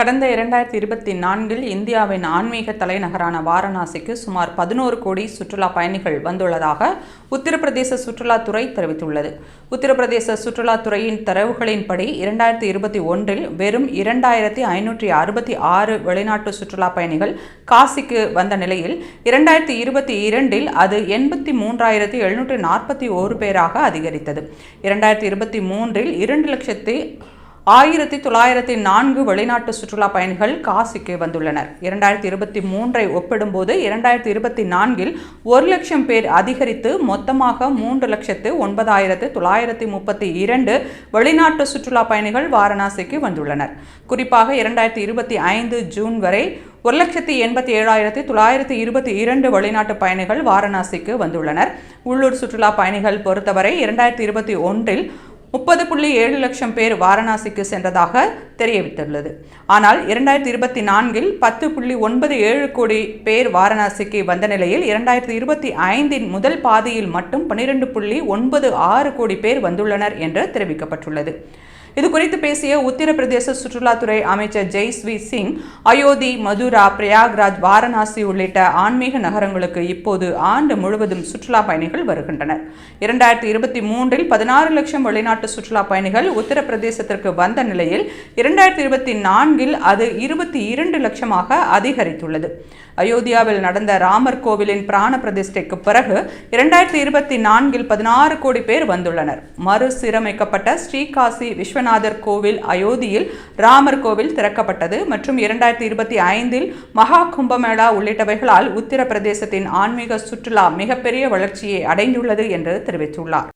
கடந்த இரண்டாயிரத்தி இருபத்தி நான்கில் இந்தியாவின் ஆன்மீக தலைநகரான வாரணாசிக்கு சுமார் பதினோரு கோடி சுற்றுலா பயணிகள் வந்துள்ளதாக உத்தரப்பிரதேச சுற்றுலாத்துறை தெரிவித்துள்ளது. உத்தரப்பிரதேச சுற்றுலாத்துறையின் தரவுகளின்படி இரண்டாயிரத்தி இருபத்தி ஒன்றில் வெறும் இரண்டாயிரத்தி ஐநூற்றி அறுபத்தி ஆறு வெளிநாட்டு சுற்றுலா பயணிகள் காசிக்கு வந்த நிலையில் இரண்டாயிரத்தி இருபத்தி இரண்டில் அது எண்பத்தி மூன்றாயிரத்தி எழுநூற்றி நாற்பத்தி ஓரு பேராக அதிகரித்தது. இரண்டாயிரத்தி இருபத்தி மூன்றில் இரண்டு லட்சத்தி ஆயிரத்தி தொள்ளாயிரத்தி நான்கு வெளிநாட்டு சுற்றுலா பயணிகள் காசிக்கு வந்துள்ளனர். இரண்டாயிரத்தி இருபத்தி மூன்றை ஒப்பிடும்போது இரண்டாயிரத்தி இருபத்தி நான்கில் ஒரு லட்சம் பேர் அதிகரித்து மொத்தமாக மூன்று லட்சத்து ஒன்பதாயிரத்து தொள்ளாயிரத்தி முப்பத்தி இரண்டு வெளிநாட்டு சுற்றுலா பயணிகள் வாரணாசிக்கு வந்துள்ளனர். குறிப்பாக இரண்டாயிரத்தி இருபத்தி ஐந்து ஜூன் வரை ஒரு லட்சத்தி எண்பத்தி ஏழாயிரத்தி தொள்ளாயிரத்தி இருபத்தி இரண்டு வெளிநாட்டு பயணிகள் வாரணாசிக்கு வந்துள்ளனர். உள்ளூர் சுற்றுலா பயணிகள் பொறுத்தவரை இரண்டாயிரத்தி இருபத்தி ஒன்றில் முப்பது புள்ளி ஏழு லட்சம் பேர் வாரணாசிக்கு சென்றதாக தெரியவித்துள்ளது. ஆனால் இரண்டாயிரத்தி இருபத்தி நான்கில் பத்து புள்ளி ஒன்பது ஏழு கோடி பேர் வாரணாசிக்கு வந்த நிலையில் இரண்டாயிரத்தி இருபத்தி ஐந்தின் முதல் பாதியில் மட்டும் பன்னிரெண்டு புள்ளி ஒன்பது ஆறு கோடி பேர் வந்துள்ளனர் என்று தெரிவிக்கப்பட்டுள்ளது. இது குறித்து பேசிய உத்தரப்பிரதேச சுற்றுலாத்துறை அமைச்சர் ஜெய்ஸ்வி சிங் அயோத்தி மதுரா பிரயாக்ராஜ் வாரணாசி உள்ளிட்ட ஆன்மீக நகரங்களுக்கு இப்போது ஆண்டு முழுவதும் சுற்றுலா பயணிகள் வருகின்றனர். இரண்டாயிரத்தி இருபத்தி மூன்றில் பதினாறு லட்சம் வெளிநாட்டு சுற்றுலா பயணிகள் உத்தரப்பிரதேசத்திற்கு வந்த நிலையில் இரண்டாயிரத்தி இருபத்தி நான்கில் அது இருபத்தி இரண்டு லட்சமாக அதிகரித்துள்ளது. அயோத்தியாவில் நடந்த ராமர் கோவிலின் பிராண பிரதிஷ்டைக்கு பிறகு இரண்டாயிரத்தி இருபத்தி நான்கில் பதினாறு கோடி பேர் வந்துள்ளனர். மறுசீரமைக்கப்பட்ட ஸ்ரீகாசி விஸ்வநாதர் கோவில் அயோத்தியில் ராமர் கோவில் திறக்கப்பட்டது மற்றும் இரண்டாயிரத்தி இருபத்தி ஐந்தில் மகா கும்பமேளா உள்ளிட்டவைகளால் உத்தரப்பிரதேசத்தின் ஆன்மீக சுற்றுலா மிகப்பெரிய வளர்ச்சியை அடைந்துள்ளது என்று தெரிவித்துள்ளார்.